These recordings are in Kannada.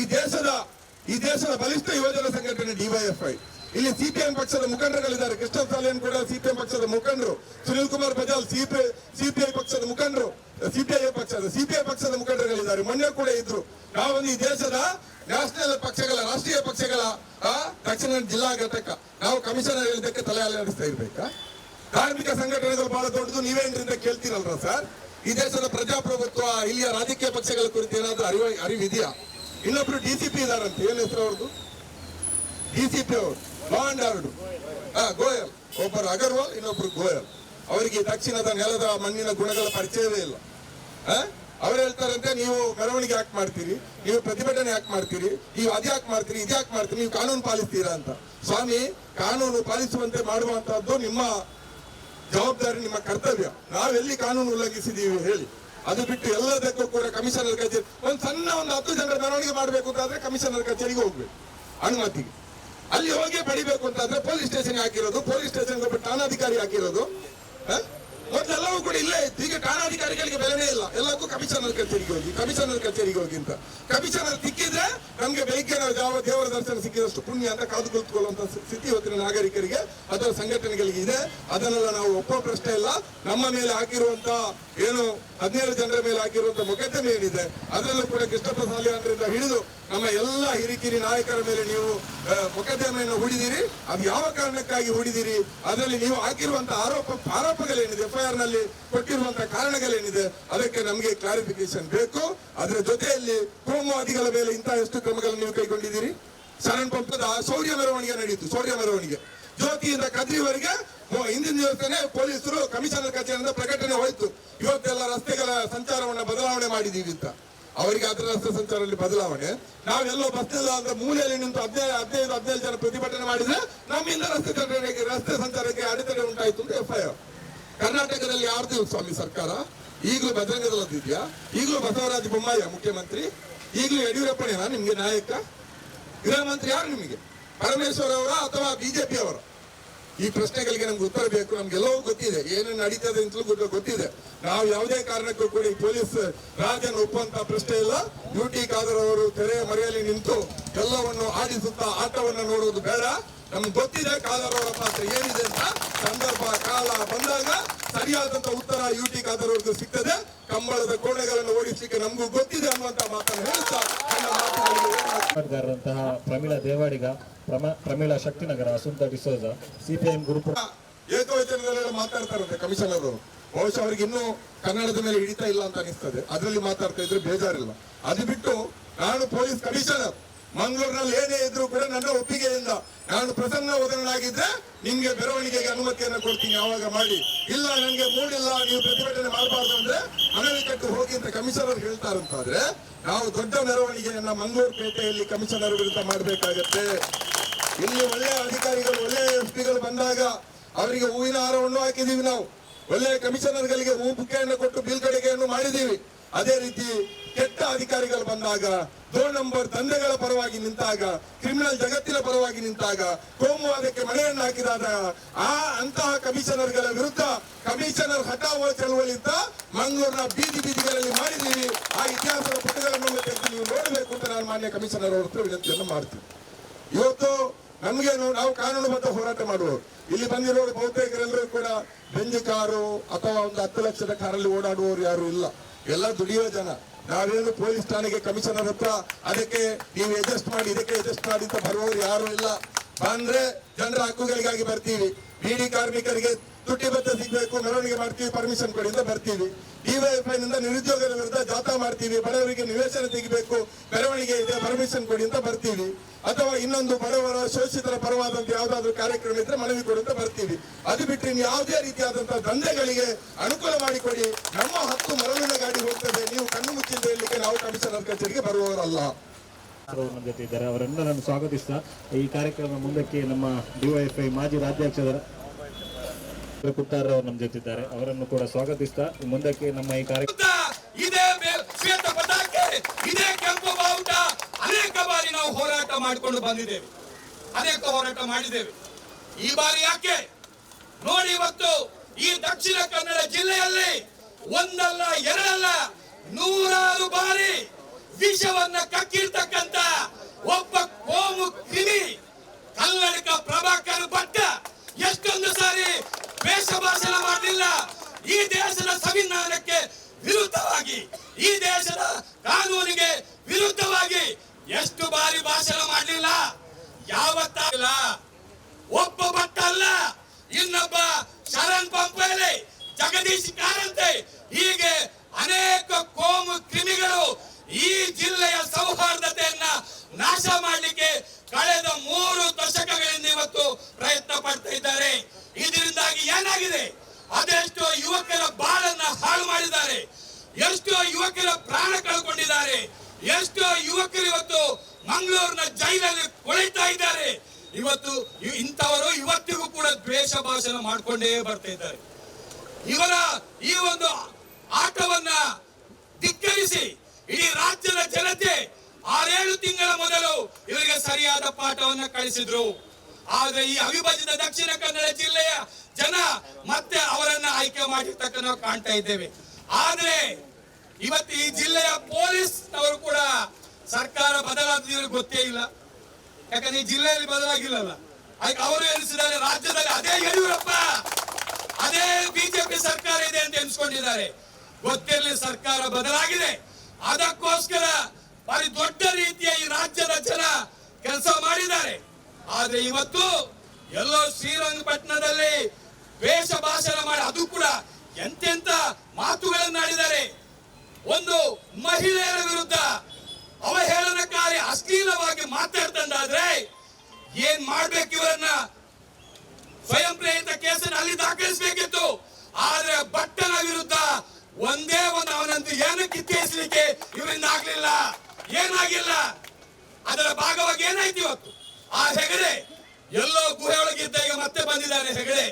ಈ ದೇಶದ ಈ ದೇಶದ ಬಲಿಷ್ಠ ಯುವಜನ ಸಂಘಟನೆ ಡಿವೈಎಫ್ಐ ಇಲ್ಲಿ ಸಿಪಿಎಂ ಪಕ್ಷದ ಮುಖಂಡರುಗಳಿದ್ದಾರೆ. ಕೃಷ್ಣ ಸಾಲಿಯನ್ ಕೂಡ ಸಿಪಿಎಂ ಪಕ್ಷದ ಮುಖಂಡರು. ಸುನಿಲ್ ಕುಮಾರ್ ಬಜಾಲ್ ಸಿಪಿಐ ಸಿಪಿಐ ಪಕ್ಷದ ಮುಖಂಡರು. ಸಿಪಿಐ ಪಕ್ಷದ ಸಿಪಿಐ ಪಕ್ಷದ ಮುಖಂಡರುಗಳಿದ್ದಾರೆ. ಮೊನ್ನೆ ಕೂಡ ಇದ್ರು. ನಾವೊಂದು ಈ ದೇಶದ ನ್ಯಾಷನಲ್ ಪಕ್ಷಗಳ, ರಾಷ್ಟ್ರೀಯ ಪಕ್ಷಗಳ ದಕ್ಷಿಣ ಜಿಲ್ಲಾ ಘಟಕ. ನಾವು ಕಮಿಷನರ್ ಹೇಳಿದ್ದಕ್ಕೆ ತಲೆ ಅಲ್ಲಾಡಿಸ್ತಾ ಇರ್ಬೇಕಾ? ಕಾರ್ಮಿಕ ಸಂಘಟನೆಗಳು ಬಹಳ ದೊಡ್ಡದು. ನೀವೇನ್ರಿಂದ ಕೇಳ್ತೀರಲ್ರ ಸರ್? ಈ ದೇಶದ ಪ್ರಜಾಪ್ರಭುತ್ವ, ಇಲ್ಲಿಯ ರಾಜಕೀಯ ಪಕ್ಷಗಳ ಕುರಿತು ಏನಾದ್ರೂ ಅರಿವು, ಅರಿವಿದೆಯಾ? ಇನ್ನೊಬ್ರು ಡಿ ಸಿ ಪಿ ಇದಾರಂತೆ. ಏನ್ ಹೆಸರು ಅವ್ರದ್ದು ಡಿ ಸಿ ಪಿ ಅವರು. ಲಾ ಅಂಡ್ ಹಾ ಗೋಯಲ್. ಒಬ್ಬರು ಅಗರ್ವಾಲ್ ಇನ್ನೊಬ್ರು ಗೋಯಲ್. ಅವರಿಗೆ ದಕ್ಷಿಣದ ನೆಲದ ಮಣ್ಣಿನ ಗುಣಗಳ ಪರಿಚಯವೇ ಇಲ್ಲ? ಅವ್ರು ಹೇಳ್ತಾರಂತೆ, ನೀವು ಮೆರವಣಿಗೆ ಯಾಕೆ ಮಾಡ್ತೀರಿ? ನೀವು ಪ್ರತಿಭಟನೆ ಯಾಕೆ ಮಾಡ್ತೀರಿ? ನೀವು ಅದ್ಯಾಕೆ ಮಾಡ್ತೀರಿ? ಇದ್ಯಾಕೆ ಮಾಡ್ತೀರಿ? ನೀವು ಕಾನೂನು ಪಾಲಿಸ್ತೀರಾ ಅಂತ. ಸ್ವಾಮಿ, ಕಾನೂನು ಪಾಲಿಸುವಂತೆ ಮಾಡುವಂತಹದ್ದು ನಿಮ್ಮ ಜವಾಬ್ದಾರಿ, ನಿಮ್ಮ ಕರ್ತವ್ಯ. ನಾವೆಲ್ಲಿ ಕಾನೂನು ಉಲ್ಲಂಘಿಸಿದೀವಿ ಹೇಳಿ. ಅದು ಬಿಟ್ಟು ಎಲ್ಲದಕ್ಕೂ ಕೂಡ ಕಮಿಷನರ್ ಕಚೇರಿ ಒಂದು ಸಣ್ಣ ಒಂದು ಹತ್ತು ಜನರ ಮೆರವಣಿಗೆ ಮಾಡಬೇಕು ಅಂತಾದ್ರೆ ಕಮಿಷನರ್ ಕಚೇರಿಗೆ ಹೋಗ್ಬೇಕು, ಅನುಮತಿಗೆ ಅಲ್ಲಿ ಹೋಗಿ ಪಡಿಬೇಕು ಅಂತಾದ್ರೆ ಪೊಲೀಸ್ ಸ್ಟೇಷನ್ ಹಾಕಿರೋದು ಪೊಲೀಸ್ ಸ್ಟೇಷನ್ ಠಾಣಾಧಿಕಾರಿ ಹಾಕಿರೋದು? ಮೊದಲೆಲ್ಲವೂ ಕೂಡ ಇಲ್ಲೇ ಇತ್ತು. ಈಗ ಠಾಣಾಧಿಕಾರಿಗಳಿಗೆ ಬೆಲೆನೇ ಇಲ್ಲ. ಎಲ್ಲಕ್ಕೂ ಕಮಿಷನರ್ ಕಚೇರಿಗೆ ಹೋಗಿ ಕಮಿಷನರ್ ಕಚೇರಿಗೆ ಹೋಗಿ ಅಂತ ಕಮಿಷನರ್ ಸಿಕ್ಕಿದ್ರೆ ನಮ್ಗೆ ಬೆಳಿಗ್ಗೆ ನಾವು ಯಾವ ದೇವರ ದರ್ಶನ ಸಿಕ್ಕಿದಷ್ಟು ಪುಣ್ಯ ಅಂತ ಕಾದು ಕುಳಿತುಕೊಳ್ಳುವಂತ ಸ್ಥಿತಿ ಇವತ್ತಿನ ನಾಗರಿಕರಿಗೆ, ಅದರ ಸಂಘಟನೆಗಳಿಗೆ ಇದೆ. ಅದನ್ನೆಲ್ಲ ನಾವು ಒಪ್ಪೋ ಪ್ರಶ್ನೆ ಇಲ್ಲ. ನಮ್ಮ ಮೇಲೆ ಹಾಕಿರುವಂತ ಏನು ಹದಿನೇಳು ಜನರ ಮೇಲೆ ಹಾಕಿರುವಂತ ಮೊಕದ್ದಮೆ ಏನಿದೆ, ಅದರಲ್ಲೂ ಕೂಡ ಕೃಷ್ಣಪ್ಪ ಸಾಲಿಯಾನ್ರಿಂದ ಹಿಡಿದು ನಮ್ಮ ಎಲ್ಲ ಹಿರಿಕಿರಿ ನಾಯಕರ ಮೇಲೆ ನೀವು ಮೊಕದ್ದಮೆಯನ್ನು ಹೂಡಿದಿರಿ ಅದು ಯಾವ ಕಾರಣಕ್ಕಾಗಿ ಹೂಡಿದಿರಿ ಅದರಲ್ಲಿ ನೀವು ಹಾಕಿರುವಂತಹ ಆರೋಪ, ಆರೋಪಗಳೇನಿದೆ? ಎಫ್ಐಆರ್ನಲ್ಲಿ ಕೊಟ್ಟಿರುವಂತಹ ಕಾರಣಗಳೇನಿದೆ? ಅದಕ್ಕೆ ನಮಗೆ ಕ್ಲಾರಿಫಿಕೇಶನ್ ಬೇಕು. ಅದರ ಜೊತೆಯಲ್ಲಿ ಕೋಮುವಾದಿಗಳ ಮೇಲೆ ಇಂತಹ ಎಷ್ಟು ಕ್ರಮಗಳನ್ನು ನೀವು ಕೈಗೊಂಡಿದ್ದೀರಿ. ಶರಣ್ ಪಂಪದ ಶೌರ್ಯ ಮೆರವಣಿಗೆ ನಡೆಯಿತು ಶೌರ್ಯ ಮೆರವಣಿಗೆ. ಜ್ಯೋತಿಯಿಂದ ಕದ್ರಿವರೆಗೆ ಹಿಂದಿನ ದಿವಸನೇ ಪೊಲೀಸರು ಕಮಿಷನರ್ ಕಚೇರಿಯಿಂದ ಪ್ರಕಟಣೆ ಹೋಯಿತು. ಇವತ್ತೆಲ್ಲ ರಸ್ತೆಗಳ ಸಂಚಾರವನ್ನು ಬದಲಾವಣೆ ಮಾಡಿದೀವಿ ಅಂತ. ಅವರಿಗೆ ಅದರ ರಸ್ತೆ ಸಂಚಾರದಲ್ಲಿ ಬದಲಾವಣೆ. ನಾವೆಲ್ಲೋ ಬಸ್ ಅಂದ್ರೆ ಮೂಲೆಯಲ್ಲಿ ನಿಂತು ಹದಿನೈದು ಹದಿನೈದು ಹದಿನೈದು ಜನ ಪ್ರತಿಭಟನೆ ಮಾಡಿದ್ರೆ ನಮ್ಮಿಂದ ರಸ್ತೆ ಸಂಚಾರಕ್ಕೆ ರಸ್ತೆ ಸಂಚಾರಕ್ಕೆ ಅಡೆತಡೆ ಉಂಟಾಯಿತು ಅಂತ ಎಫ್ಐಆರ್ ಕರ್ನಾಟಕದಲ್ಲಿ ಯಾರ್ದು ಸ್ವಾಮಿ ಸರ್ಕಾರ? ಈಗಲೂ ಬಜರಂಗದಲ್ಲಿದ್ಯಾ ಈಗಲೂ ಬಸವರಾಜ ಬೊಮ್ಮಾಯ ಮುಖ್ಯಮಂತ್ರಿ? ಈಗಲೂ ಯಡಿಯೂರಪ್ಪನೇನಾ ನಿಮ್ಗೆ ನಾಯಕ? ಗೃಹ ಮಂತ್ರಿ ಯಾರು ನಿಮಗೆ? ಪರಮೇಶ್ವರ್ ಅವರ ಅಥವಾ ಬಿಜೆಪಿ ಅವರ? ಈ ಪ್ರಶ್ನೆಗಳಿಗೆ ನಮ್ಗೆ ಉತ್ತರ ಬೇಕು. ನಮ್ಗೆಲ್ಲವೂ ಗೊತ್ತಿದೆ. ಏನೇನು ನಡೀತದೆ ಅಂತಲೂ ಗೊತ್ತ- ಗೊತ್ತಿದೆ. ನಾವು ಯಾವುದೇ ಕಾರಣಕ್ಕೂ ಕೂಡ ಈ ಪೊಲೀಸ್ ರಾಜನ ಒಪ್ಪುವಂತ ಪ್ರಶ್ನೆ ಇಲ್ಲ. ಯು ಟಿ ಖಾದರ್ ಅವರು ತೆರೆಯ ಮರೆಯಲ್ಲಿ ನಿಂತು ಎಲ್ಲವನ್ನು ಆಡಿಸುತ್ತಾ ಆಟವನ್ನು ನೋಡುವುದು ಬೇಡ. ನಮ್ಗೆ ಗೊತ್ತಿದೆ ಖಾದರ್ ಅವರ ಪಾತ್ರ ಏನಿದೆ ಅಂತ. ಸಂದರ್ಭ, ಕಾಲ ಬಂದಾಗ ಸರಿಯಾದಂತ ಉತ್ತರ ಯು ಟಿ ಖಾದರ್ ಅವ್ರಿಗೆ ಸಿಗ್ತದೆ. ಕಂಬಳದ ಕೋಣೆಗಳನ್ನು ಓಡಿಸಲಿಕ್ಕೆ ನಮಗೂ ಗೊತ್ತಿದೆ ಅನ್ನುವಂತ ಮಾತನ್ನು ಹೇಳ್ತಾ ನನ್ನ ಮಾತುಗಳಿಗೆ ವಿರಾಮ ಹೋರಾಟಗಾರರಂತಹ ಪ್ರಮೀಳಾ ದೇವಾಡಿಗ, ಪ್ರಮ- ಪ್ರಮೀಳಾ ಶಕ್ತಿನಗರ ಸುಂದರ ಡಿಸೋಜ, ಸಿಪಿಎಂ ಗುರುಪು ಏಕವಚನದಲ್ಲೆಲ್ಲ ಮಾತಾಡ್ತಾರಂತೆ ಕಮಿಷನರ್. ಅವರು ಬಹುಶಃ ಅವ್ರಿಗೆ ಇನ್ನೂ ಕನ್ನಡದ ಮೇಲೆ ಹಿಡಿತಾ ಇಲ್ಲ ಅಂತ ಅನಿಸ್ತದೆ. ಅದರಲ್ಲಿ ಮಾತಾಡ್ತಾ ಇದ್ರೆ ಬೇಜಾರಿಲ್ಲ. ಅದು ಬಿಟ್ಟು ನಾನು ಪೊಲೀಸ್ ಕಮಿಷನರ್. ಮಂಗಳೂರಿನಲ್ಲಿ ಏನೇ ಇದ್ರು ಕೂಡ ನನ್ನ ಒಪ್ಪಿಗೆಯಿಂದ ನಾನು ಪ್ರಸನ್ನ ವದನಾಗಿದ್ರೆ ನಿಮ್ಗೆ ಬೆರವಣಿಗೆಗೆ ಅನುಮತಿಯನ್ನು ಕೊಡ್ತೀನಿ ಯಾವಾಗ ಮಾಡಿ. ಇಲ್ಲ ನನಗೆ ಮೂಡಿಲ್ಲ, ನೀವು ಪ್ರತಿಭಟನೆ ಮಾಡಬಾರ್ದು ಅಂದ್ರೆ ಮನವಿ ಕಟ್ಟು ಹೋಗಿ ಅಂತ ಕಮಿಷನರ್ ಹೇಳ್ತಾರಂತಾದ್ರೆ ನಾವು ದೊಡ್ಡ ಮೆರವಣಿಗೆಯನ್ನ ಮಂಗಳೂರು ಪೇಟೆಯಲ್ಲಿ ಕಮಿಷನರ್ ವಿರುದ್ಧ ಮಾಡಬೇಕಾಗತ್ತೆ. ಇಲ್ಲಿ ಒಳ್ಳೆಯ ಅಧಿಕಾರಿಗಳು ಒಳ್ಳೆಯ ಎಸ್ ಪಿಗಳು ಬಂದಾಗ ಅವರಿಗೆ ಹೂವಿನ ಹಾರವನ್ನು ಹಾಕಿದೀವಿ ನಾವು. ಒಳ್ಳೆಯ ಕಮಿಷನರ್ಗಳಿಗೆ ಹೂ ಬುಕ್ಕೆಯನ್ನು ಕೊಟ್ಟು ಬೀಳ್ಗಡಿಗೆಯನ್ನು ಮಾಡಿದೀವಿ. ಅದೇ ರೀತಿ ಕೆಟ್ಟ ಅಧಿಕಾರಿಗಳು ಬಂದಾಗ, ದೋ ನಂಬರ್ ದಂಧೆಗಳ ಪರವಾಗಿ ನಿಂತಾಗ ಕ್ರಿಮಿನಲ್ ಜಗತ್ತಿನ ಪರವಾಗಿ ನಿಂತಾಗ ಕೋಮುವಾದಕ್ಕೆ ಮಳೆಯನ್ನು ಹಾಕಿದಾಗ, ಆ ಅಂತಹ ಕಮಿಷನರ್ಗಳ ವಿರುದ್ಧ ಕಮಿಷನರ್ ಹಠಾವ ಚಳವಳಿ ಅಂತ ಮಂಗಳೂರಿನ ಬೀದಿ ಬೀದಿಗಳಲ್ಲಿ ಮಾಡಿದ್ದೀವಿ. ಆ ಇತಿಹಾಸದ ಪುಟಗಳನ್ನು ತೆಗೆದು ನೀವು ನೋಡಬೇಕು ಅಂತ ನಾನು ಮಾನ್ಯ ಕಮಿಷನರ್ ಅವರ ವಿನಂತಿಯನ್ನು ಮಾಡ್ತೀನಿ. ಇವತ್ತು ನಮಗೆ ನಾವು ಕಾನೂನುಬದ್ಧ ಹೋರಾಟ ಮಾಡುವವರು. ಇಲ್ಲಿ ಬಂದಿರೋ ಬಹುತೇಕರೆಲ್ಲರೂ ಕೂಡ ಬೆಂಜಿ ಕಾರು ಅಥವಾ ಒಂದು ಹತ್ತು ಲಕ್ಷದ ಕಾರಲ್ಲಿ ಓಡಾಡುವವರು ಯಾರು ಇಲ್ಲ. ಎಲ್ಲ ದುಡಿಯೋ ಜನ. ನಾವೇನು ಪೊಲೀಸ್ ಠಾಣೆಗೆ ಕಮಿಷನರ್ ಹತ್ರ ಅದಕ್ಕೆ ನೀವು ಅಡ್ಜಸ್ಟ್ ಮಾಡಿ, ಇದಕ್ಕೆ ಅಡ್ಜಸ್ಟ್ ಮಾಡಿ ಅಂತ ಬರುವವರು ಯಾರು ಇಲ್ಲ. ಬಂದ್ರೆ ಜನರ ಹಕ್ಕುಗಳಿಗಾಗಿ ಬರ್ತೀವಿ. ಬೀಡಿ ಕಾರ್ಮಿಕರಿಗೆ ತುಟ್ಟಿ ಭತ್ತ ಸಿಗ್ಬೇಕು, ಮೆರವಣಿಗೆ ಮಾಡ್ತೀವಿ ಪರ್ಮಿಷನ್ ಕೊಡಿ ಅಂತ ಬರ್ತೀವಿ ನಿಂದ ನಿರುದ್ಯೋಗದ ವಿರುದ್ಧ ಜಾಥಾ ಮಾಡ್ತೀವಿ, ಬಡವರಿಗೆ ನಿವೇಶನ ತೆಗಿಬೇಕು, ಮೆರವಣಿಗೆ ಇದೆ ಪರ್ಮಿಷನ್ ಕೊಡಿ ಅಂತ ಬರ್ತೀವಿ. ಅಥವಾ ಇನ್ನೊಂದು ಬಡವರ ಶೋಷಿತರ ಪರವಾದಂತ ಯಾವ್ದಾದ್ರು ಕಾರ್ಯಕ್ರಮ ಇದ್ರೆ ಮನವಿ ಕೊಡಿ ಅಂತ ಬರ್ತೀವಿ. ಅದು ಬಿಟ್ಟರೆ ಇನ್ನು ಯಾವುದೇ ರೀತಿಯಾದಂತಹ ದಂಧೆಗಳಿಗೆ ಅನುಕೂಲ ಮಾಡಿಕೊಡಿ. ನಮ್ಮ ಹತ್ತು ಮರಳಿನ ಗಾಡಿ ಹೋಗ್ತದೆ, ನೀವು ಕಣ್ಣು ಮುಚ್ಚಿಂದ ಹೇಳಲಿಕ್ಕೆ ನಾವು ಕಮಿಷನರ್ ಕಚೇರಿಗೆ ಬರುವವರಲ್ಲ. ನಮ್ಮ ಜೊತೆ ಇದ್ದಾರೆ. ನಾನು ಸ್ವಾಗತಿಸ್ತಾ ಈ ಕಾರ್ಯಕ್ರಮ ಮುಂದಕ್ಕೆ ನಮ್ಮ ಡಿವೈಎಫ್ಐ ಮಾಜಿ ರಾಜ್ಯಾಧ್ಯಕ್ಷರ ಡಾಕ್ಟರ್ ಕುಟ್ಟಾರ್ ಅವರು ನಮ್ಮ ಜೊತೆ ಇದ್ದಾರೆ. ಅವರನ್ನು ಕೂಡ ಸ್ವಾಗತಿಸ್ತಾ ಮುಂದಕ್ಕೆ ನಮ್ಮ ಈ ಕಾರ್ಯಕ್ರಮ ಇದೇ ಶ್ವೇತ ಪತಾಕೆ, ಇದೇ ಕೆಂಪು ಬಾವುಟ. ಅನೇಕ ಬಾರಿ ನಾವು ಹೋರಾಟ ಮಾಡಿಕೊಂಡು ಬಂದಿದ್ದೇವೆ. ಅನೇಕ ಹೋರಾಟ ಮಾಡಿದ್ದೇವೆ. ಈ ಬಾರಿ ಯಾಕೆ? ನೋಡಿ ಇವತ್ತು ಈ ದಕ್ಷಿಣ ಕನ್ನಡ ಜಿಲ್ಲೆಯಲ್ಲಿ ಒಂದಲ್ಲ, ಎರಡಲ್ಲ, ನೂರಾರು ಬಾರಿ ವಿಷವನ್ನ ಕಕ್ಕಿರ್ತಕ್ಕಂತ ಒಬ್ಬ ಕೋಮು ಕ್ರಿಮಿ ಕನ್ನಡಕ ಪ್ರಭಾಕರ್ ಭಟ್ಟ ಎಷ್ಟೊಂದು ಸಾರಿ ವೇಷ ಭಾಷಣ ಮಾಡಲಿಲ್ಲ. ಈ ದೇಶದ ಸಂವಿಧಾನಕ್ಕೆ ವಿರುದ್ಧವಾಗಿ, ಈ ದೇಶದ ಕಾನೂನಿಗೆ ವಿರುದ್ಧವಾಗಿ ಎಷ್ಟು ಬಾರಿ ಭಾಷಣ ಮಾಡಲಿಲ್ಲ? ಯಾವತ್ತಲ್ಲ ಒಬ್ಬ ಭಟ್ಟ ಇನ್ನೊಬ್ಬ ಶರಣ್ ಪಂಪೇಲೆ ಜಗದೀಶ್ ಕಾರಂತೆ. ಹೀಗೆ ಅನೇಕ ಕೋಮು ಕ್ರಿಮಿಗಳು ಈ ಜಿಲ್ಲೆ ಯುವಕರು ಇವತ್ತು ಮಂಗಳೂರಿನ ಜೈಲಲ್ಲಿ ಕೊಳಿತಾ ಇದ್ದಾರೆ. ಇವತ್ತು ಇಂಥವರು ಇವತ್ತಿಗೂ ಕೂಡ ದ್ವೇಷ ಭಾಷಣ ಮಾಡ್ಕೊಂಡೇ ಬರ್ತಾ ಇದ್ದಾರೆ. ಇವರ ಈ ಒಂದು ಆಟವನ್ನ ಧಿಕ್ಕರಿಸಿ ಇಡೀ ರಾಜ್ಯದ ಜನತೆ ಆರೇಳು ತಿಂಗಳ ಮೊದಲು ಇವರಿಗೆ ಸರಿಯಾದ ಪಾಠವನ್ನ ಕಳಿಸಿದ್ರು. ಆದ್ರೆ ಈ ಅವಿಭಜಿತ ದಕ್ಷಿಣ ಕನ್ನಡ ಜಿಲ್ಲೆಯ ಜನ ಮತ್ತೆ ಅವರನ್ನ ಆಯ್ಕೆ ಮಾಡಿರ್ತಕ್ಕ ನಾವು ಕಾಣ್ತಾ ಇದ್ದೇವೆ. ಆದ್ರೆ ಇವತ್ತು ಈ ಜಿಲ್ಲೆಯ ಪೊಲೀಸ್ ಅವರು ಕೂಡ ಸರ್ಕಾರ ಬದಲಾದ ಗೊತ್ತೇ ಇಲ್ಲ. ಯಾಕಂದ್ರೆ ಈ ಜಿಲ್ಲೆಯಲ್ಲಿ ಬದಲಾಗಿಲ್ಲಲ್ಲ. ಅವರು ಎನಿಸಿದ್ದಾರೆ, ರಾಜ್ಯದಲ್ಲಿ ಅದೇ ಯಡಿಯೂರಪ್ಪ, ಅದೇ ಬಿಜೆಪಿ ಸರ್ಕಾರ ಇದೆ ಅಂತ ಎನ್ಸ್ಕೊಂಡಿದ್ದಾರೆ. ಗೊತ್ತಿರಲಿ ಸರ್ಕಾರ ಬದಲಾಗಿದೆ. ಅದಕ್ಕೋಸ್ಕರ ಭಾರಿ ದೊಡ್ಡ ರೀತಿಯ ಈ ರಾಜ್ಯದ ಜನ ಕೆಲಸ ಮಾಡಿದ್ದಾರೆ. ಆದ್ರೆ ಇವತ್ತು ಎಲ್ಲೋ ಶ್ರೀರಂಗಪಟ್ಟಣದಲ್ಲಿ ವೇಷ ಭಾಷಣ ಮಾಡಿ ಅದು ಕೂಡ ಎಂತೆಂತ ಮಾತುಗಳನ್ನಾಡಿದ್ದಾರೆ. ಒಂದು ಮಹಿಳೆಯರ ಮಾತಾಡ್ತಂದಾದ್ರೆ ಏನ್ ಮಾಡ್ಬೇಕು ಇವರನ್ನ? ಸ್ವಯಂ ಪ್ರೇರಿತ ಕೇಸನ್ನು ಅಲ್ಲಿ ದಾಖಲಿಸಬೇಕಿತ್ತು. ಆದ್ರೆ ಭಟ್ಟನ ವಿರುದ್ಧ ಒಂದೇ ಒಂದು ಅವನಂತ ಏನು ಕಿತ್ತೇಸಲಿಕ್ಕೆ ಇವರಿಂದ ಆಗ್ಲಿಲ್ಲ? ಏನಾಗಿಲ್ಲ? ಅದರ ಭಾಗವಾಗಿ ಏನಾಯ್ತು ಇವತ್ತು? ಆ ಹೆಗಡೆ, ಎಲ್ಲೋ ಗುಹೆ ಒಳಗಿದ್ದ ಈಗ ಮತ್ತೆ ಬಂದಿದ್ದಾನೆ ಹೆಗಡೆ.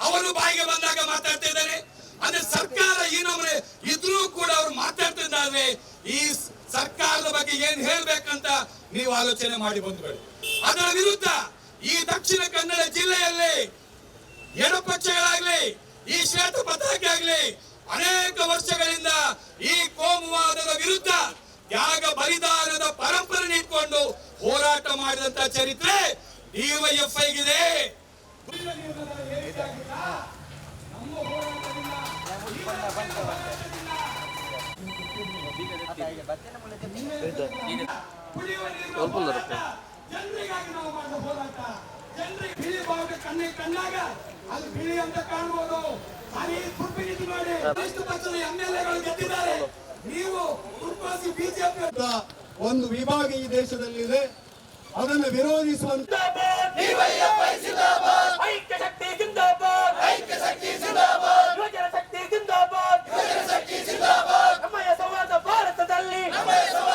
ಅವರು ಬಾಯಿಗೆ ಬಂದಾಗ ಮಾತಾಡ್ತಾ ಇದ್ದಾನೆ. ಅಂದ್ರೆ ಸರ್ಕಾರ ನಮ್ಮನೆ ಇದ್ರೂ ಕೂಡ ಅವರು ಮಾತಾಡ್ತಿದ್ದಾರೆ ಈ ಸರ್ಕಾರದ ಬಗ್ಗೆ ಏನ್ ಹೇಳ್ಬೇಕಂತ ನೀವು ಆಲೋಚನೆ ಮಾಡಿ ಬಂದ್ಬೇಡಿ. ಅದರ ವಿರುದ್ಧ ಈ ದಕ್ಷಿಣ ಕನ್ನಡ ಜಿಲ್ಲೆಯಲ್ಲಿ ಎಡಪಕ್ಷಗಳಾಗ್ಲಿ, ಈ ಶ್ವೇತ ಪತಾಕೆ ಆಗ್ಲಿ, ಅನೇಕ ವರ್ಷಗಳಿಂದ ಈ ಕೋಮುವಾದದ ವಿರುದ್ಧ ತ್ಯಾಗ ಬಲಿದಾನದ ಪರಂಪರೆ ಇಟ್ಕೊಂಡು ಹೋರಾಟ ಮಾಡಿದಂತ ಚರಿತ್ರೆ ನಾವು ಬಿಜೆಪಿ ಒಂದು ವಿಭಾಗ ಈ ದೇಶದಲ್ಲಿದೆ. ಅದನ್ನು ವಿರೋಧಿಸುವಂತ ಐಕ್ಯ ಶಕ್ತಿ ಜಿಂದಾಬಾದ್. ಶಕ್ತಿ ಜಿಂದಾಬಾದ್. Vale!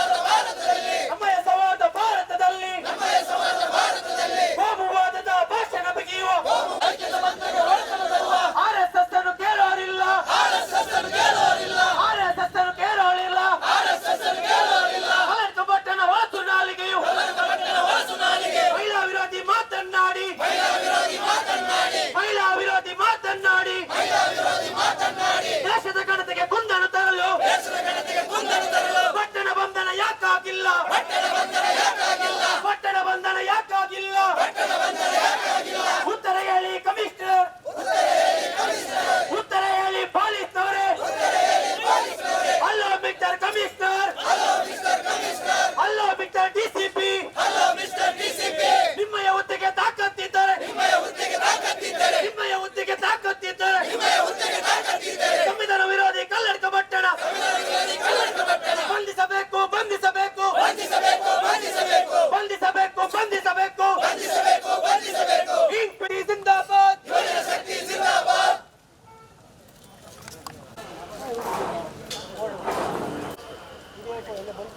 ಯಾಕಾಗಿಲ್ಲ? ಪಟ್ಟಣ ಬಂಧನ ಯಾಕಾಗಿಲ್ಲ? ಪಟ್ಟಣ ಬಂಧನ ಯಾಕಾಗಿಲ್ಲ? ಪಟ್ಟಣ ಬಂಧನ ಯಾಕಾಗಿಲ್ಲ?